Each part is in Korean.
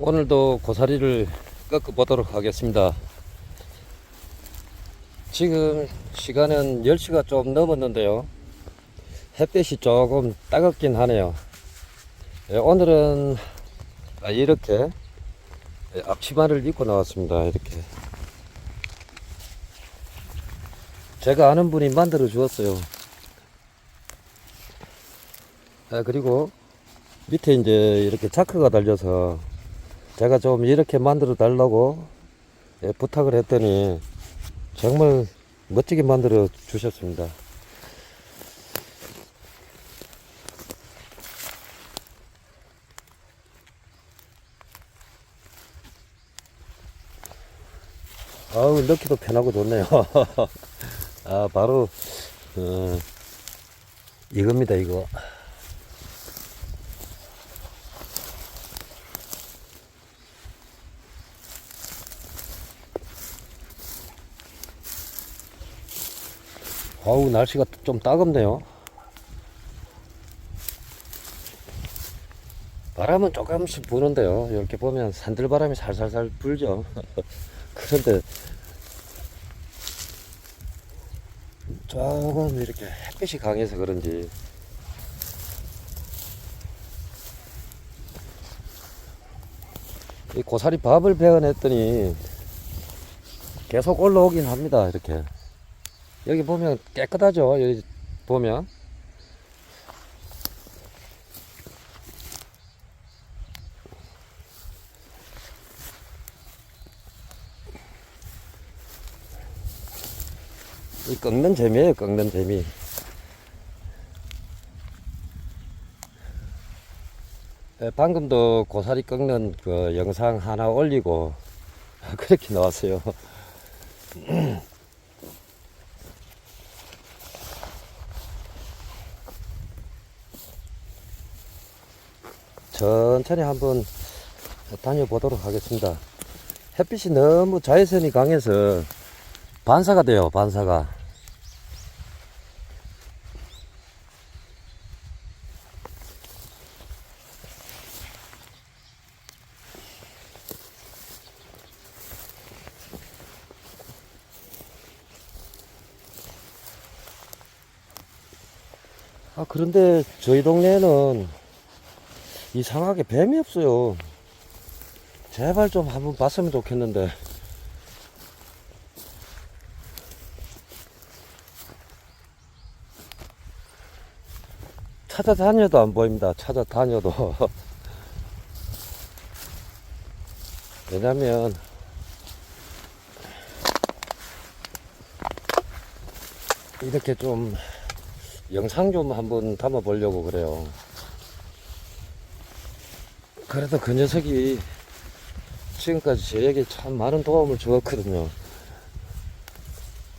오늘도 고사리를 꺾어 보도록 하겠습니다. 지금 시간은 10시가 좀 넘었는데요. 햇볕이 조금 따갑긴 하네요. 예, 오늘은 아, 이렇게 예, 앞치마를 입고 나왔습니다. 이렇게. 제가 아는 분이 만들어 주었어요. 아, 그리고 밑에 이제 이렇게 자크가 달려서 제가 좀 이렇게 만들어 달라고 예, 부탁을 했더니 정말 멋지게 만들어 주셨습니다. 아우 넣기도 편하고 좋네요. 아 바로 어, 이겁니다 이거. 아우 날씨가 좀 따갑네요. 바람은 조금씩 부는데요. 이렇게 보면 산들바람이 살살살 불죠. 그런데 조금 이렇게 햇빛이 강해서 그런지 이 고사리 밥을 베어냈더니 계속 올라오긴 합니다. 이렇게 여기 보면 깨끗하죠. 여기 보면 이 꺾는 재미에요. 꺾는 재미. 예, 방금도 고사리 꺾는 그 영상 하나 올리고 그렇게 나왔어요. 천천히 한번 다녀보도록 하겠습니다. 햇빛이 너무 자외선이 강해서 반사가 돼요, 반사가. 아, 그런데 저희 동네에는 이상하게 뱀이 없어요. 제발 좀 한번 봤으면 좋겠는데. 찾아다녀도 안 보입니다. 찾아다녀도. 왜냐면, 이렇게 좀, 영상 좀 한번 담아 보려고 그래요. 그래도 그 녀석이 지금까지 저에게 참 많은 도움을 주었거든요.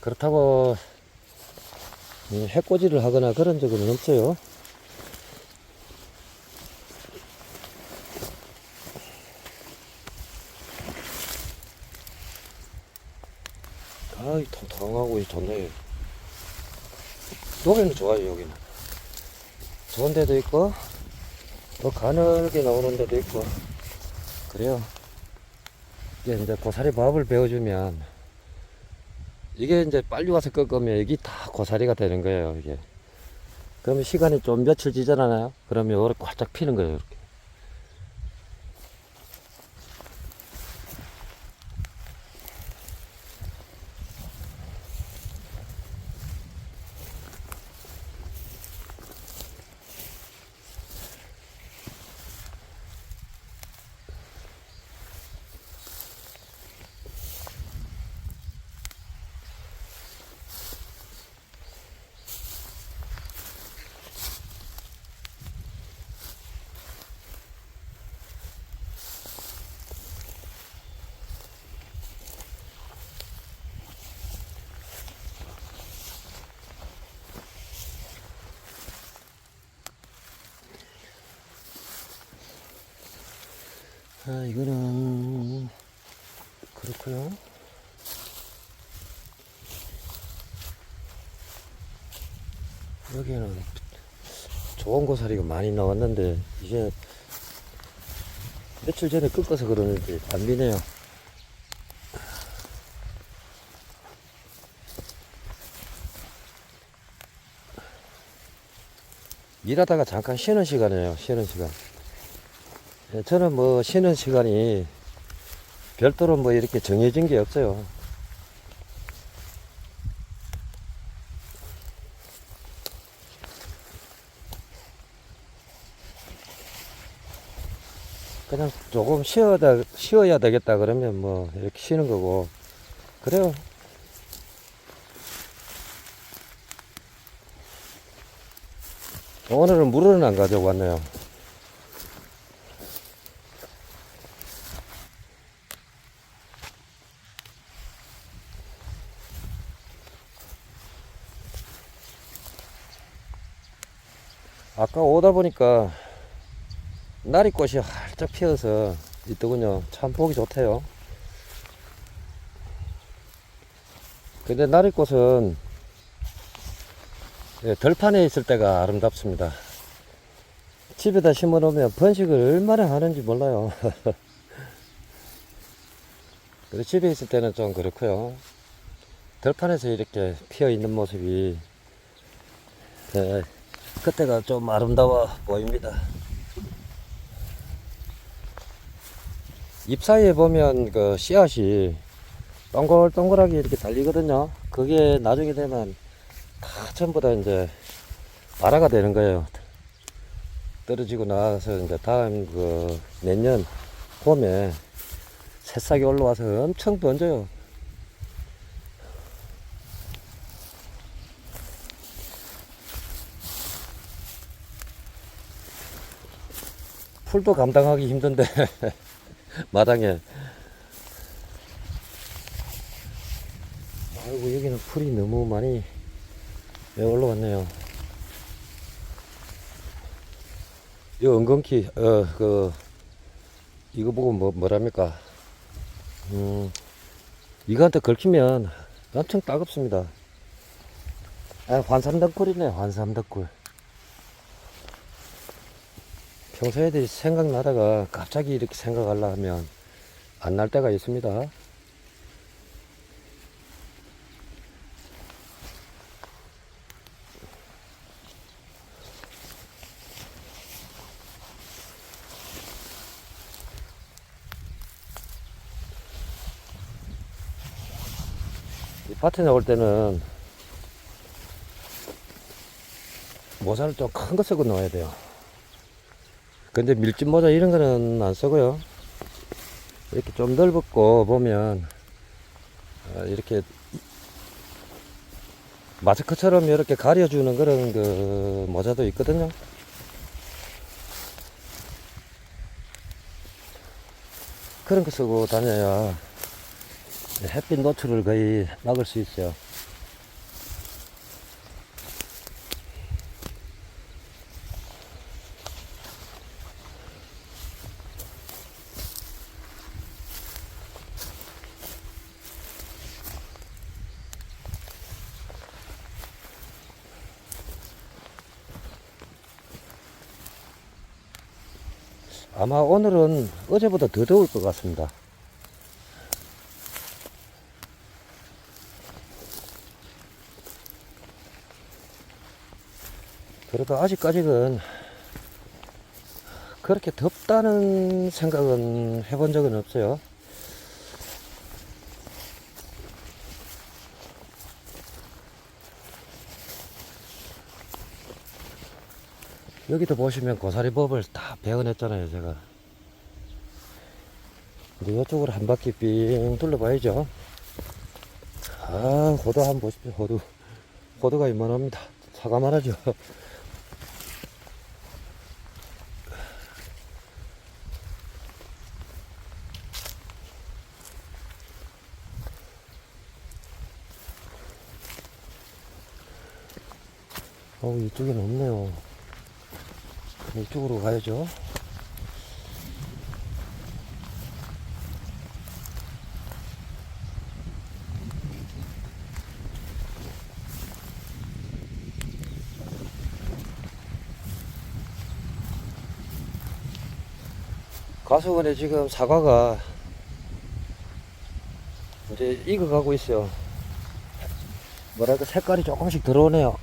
그렇다고, 이 해코지를 하거나 그런 적은 없어요. 아이, 통통하고 좋네요. 여기는 좋아요, 여기는. 좋은 데도 있고, 또 가늘게 나오는 데도 있고, 그래요. 이게 이제 고사리 밥을 배워주면, 이게 이제 빨리 와서 꺾으면 여기 다 고사리가 되는 거예요, 이게. 그러면 시간이 좀 며칠 지잖아요? 그러면 이렇게 활짝 피는 거예요, 이렇게. 아, 이거는, 그렇고요 여기는 좋은 고사리가 많이 나왔는데, 이제, 며칠 전에 꺾어서 그러는지 안 미네요. 일하다가 잠깐 쉬는 시간이에요. 쉬는 시간. 예, 저는 뭐 쉬는 시간이 별도로 뭐 이렇게 정해진 게 없어요. 그냥 조금 쉬어야, 쉬어야 되겠다 그러면 뭐 이렇게 쉬는 거고. 그래요. 오늘은 물은 안 가져왔네요. 아까 오다 보니까 나리꽃이 활짝 피어서 있더군요. 참 보기 좋대요. 근데 나리꽃은 예, 들판에 있을 때가 아름답습니다. 집에다 심어 놓으면 번식을 얼마나 하는지 몰라요. 그리고 집에 있을 때는 좀 그렇고요. 들판에서 이렇게 피어 있는 모습이 예, 그때가 좀 아름다워 보입니다. 잎 사이에 보면 그 씨앗이 동글동글하게 이렇게 달리거든요. 그게 나중에 되면 다 전부 다 이제 발화가 되는 거예요. 떨어지고 나서 이제 다음 그 내년 봄에 새싹이 올라와서 엄청 번져요. 풀도 감당하기 힘든데 마당에. 아이고 여기는 풀이 너무 많이 왜 올라왔네요. 이 은근키 어 그 이거 보고 뭐 뭐랍니까? 음 이거한테 걸키면 엄청 따갑습니다. 아 환삼덕굴이네 환삼덕굴 평소 애들이 생각나다가 갑자기 이렇게 생각하려 하면 안 날 때가 있습니다. 이 밭에 나올 때는 모자를 좀 큰 거 쓰고 넣어야 돼요. 근데 밀짚 모자 이런 거는 안 쓰고요. 이렇게 좀 넓고 보면 어, 이렇게 마스크처럼 이렇게 가려주는 그런 그 모자도 있거든요. 그런 거 쓰고 다녀야 햇빛 노출을 거의 막을 수 있어요. 아마 오늘은 어제보다 더 더울 것 같습니다. 그래도 아직까지는 그렇게 덥다는 생각은 해본 적은 없어요. 여기도 보시면 고사리 법을 다 배워냈잖아요, 제가. 이제 이쪽으로 한 바퀴 삥 둘러봐야죠. 아, 호두 한번 보십시오, 호두. 호두가 이만합니다. 사과만 하죠. 어우, 이쪽에는 없네요. 이쪽으로 가야죠. 가수원에 지금 사과가 이제 익어가고 있어요. 뭐랄까 색깔이 조금씩 들어오네요.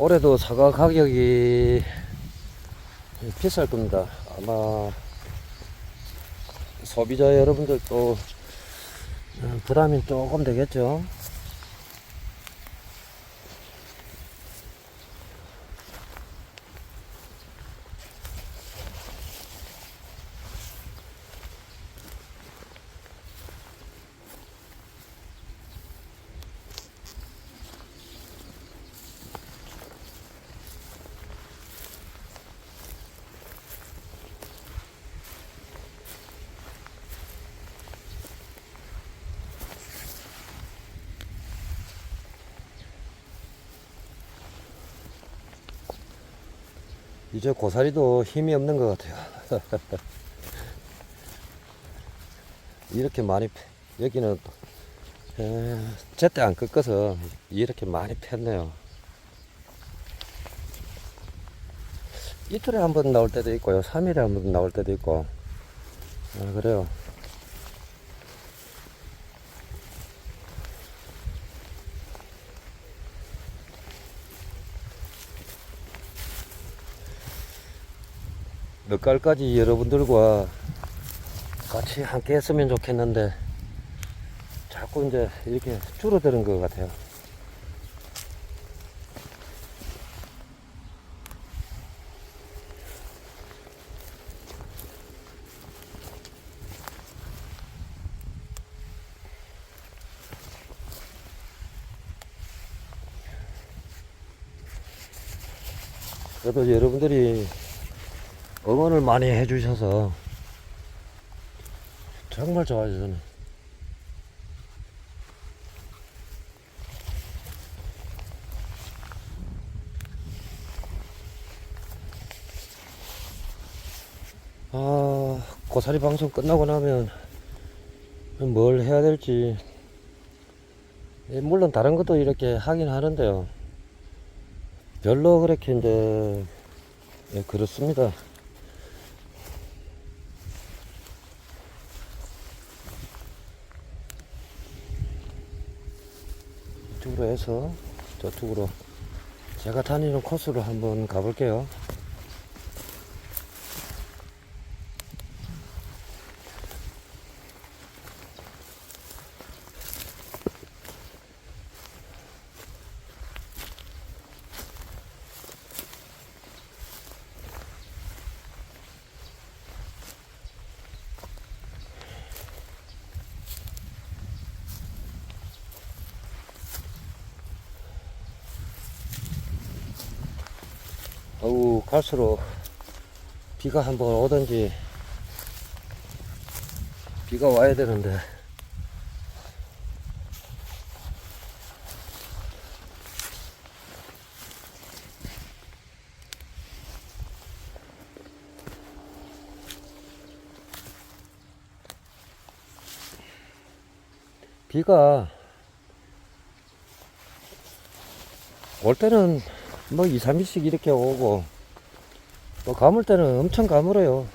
올해도 사과 가격이 비쌀 겁니다. 아마 소비자 여러분들도 어, 부담이 조금 되겠죠. 이제 고사리도 힘이 없는 것 같아요. 이렇게 많이 패- 여기는 제때 안 꺾어서 이렇게 많이 폈네요. 이틀에 한 번 나올 때도 있고요. 3일에 한 번 나올 때도 있고. 아, 그래요. 몇 갈까지 여러분들과 같이 함께 했으면 좋겠는데 자꾸 이제 이렇게 줄어드는 것 같아요. 그래도 여러분들이 응원을 많이 해주셔서 정말 좋아요 저는. 아 고사리 방송 끝나고 나면 뭘 해야 될지. 예, 물론 다른 것도 이렇게 하긴 하는데요. 별로 그렇게 이제 예, 그렇습니다 이쪽으로 해서 저쪽으로 제가 다니는 코스로 한번 가볼게요. 어우 갈수록 비가 한번 오든지 비가 와야 되는데. 비가 올 때는 뭐 2, 3일씩 이렇게 오고 또 가물 때는 엄청 가물어요.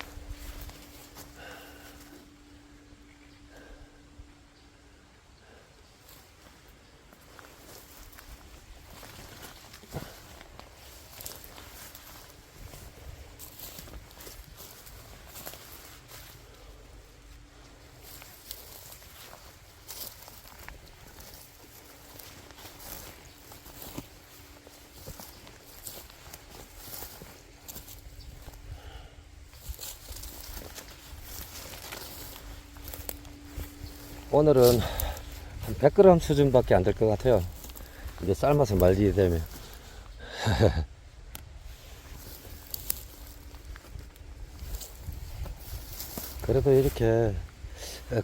오늘은 한 100g 수준밖에 안 될 것 같아요. 이제 삶아서 말리게 되면. 그래도 이렇게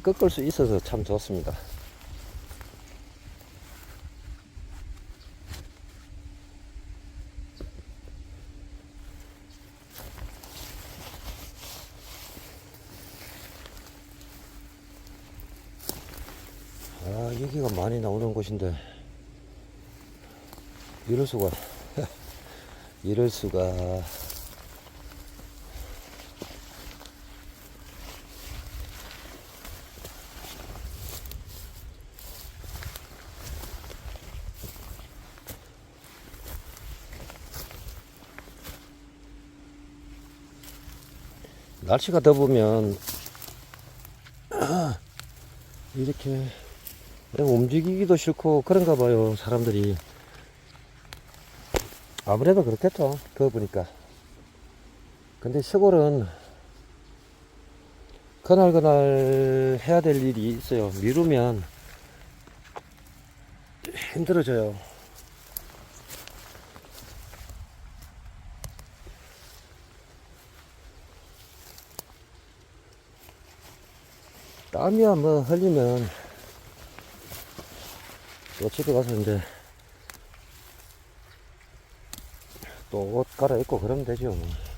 꺾을 수 있어서 참 좋습니다. 아, 여기가 많이 나오는 곳인데, 이럴 수가. 이럴 수가. 날씨가 더우면 이렇게 움직이기도 싫고 그런가 봐요 사람들이. 아무래도 그렇겠죠 그거 보니까. 근데 시골은 그날 그날 해야 될 일이 있어요. 미루면 힘들어져요. 땀이야 뭐 흘리면 또 집에 가서 이제 또 옷 갈아입고 그러면 되죠 뭐.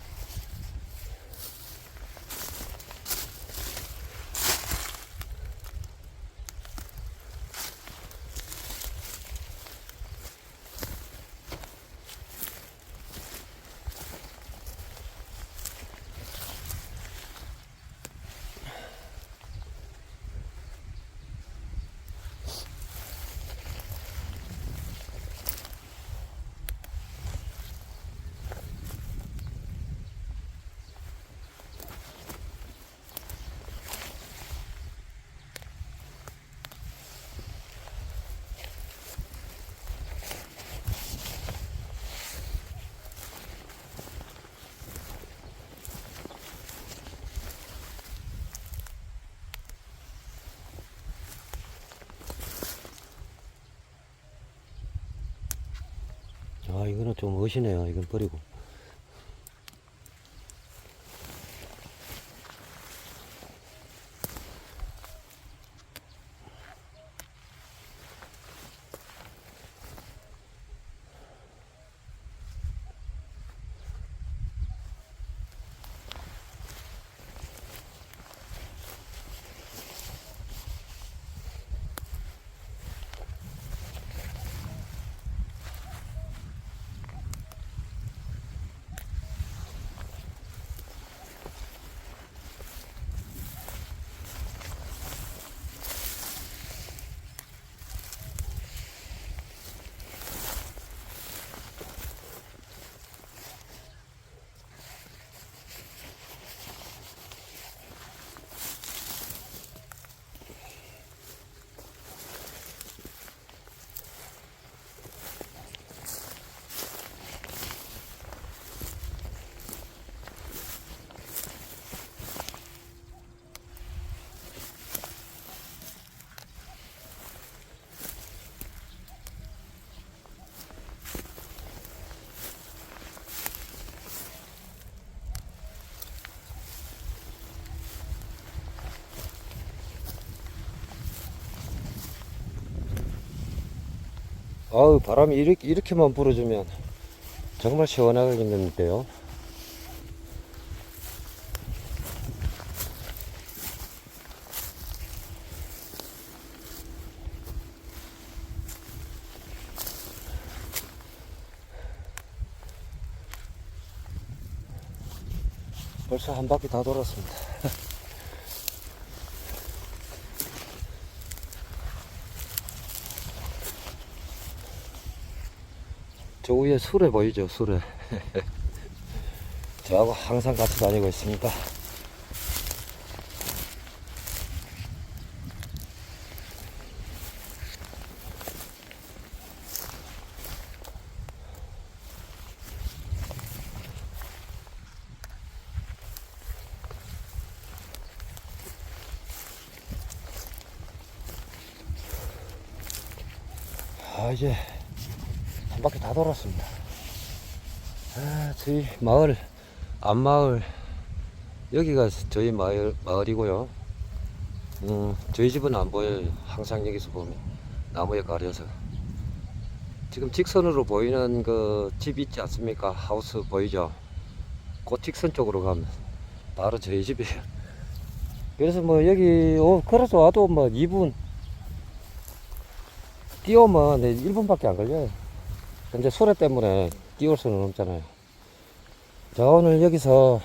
아 이거는 좀 멋이네요. 이건 버리고 아우 바람이 이렇게, 이렇게만 불어주면 정말 시원하겠는데요. 벌써 한 바퀴 다 돌았습니다 저 위에 수레 보이죠 수레 저하고 항상 같이 다니고 있습니다 아 이제 한 바퀴 다 돌았습니다. 아, 저희 마을, 앞마을, 여기가 저희 마을, 마을이고요. 음, 저희 집은 안 보여요. 항상 여기서 보면. 나무에 가려서. 지금 직선으로 보이는 그 집 있지 않습니까? 하우스 보이죠? 그 직선 쪽으로 가면 바로 저희 집이에요. 그래서 뭐 여기, 어, 걸어서 와도 뭐 2분, 뛰어오면 1분밖에 안 걸려요. 근데 소래 때문에 띄울 수는 없잖아요. 자 오늘 여기서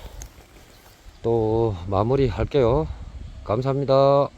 또 마무리 할게요. 감사합니다.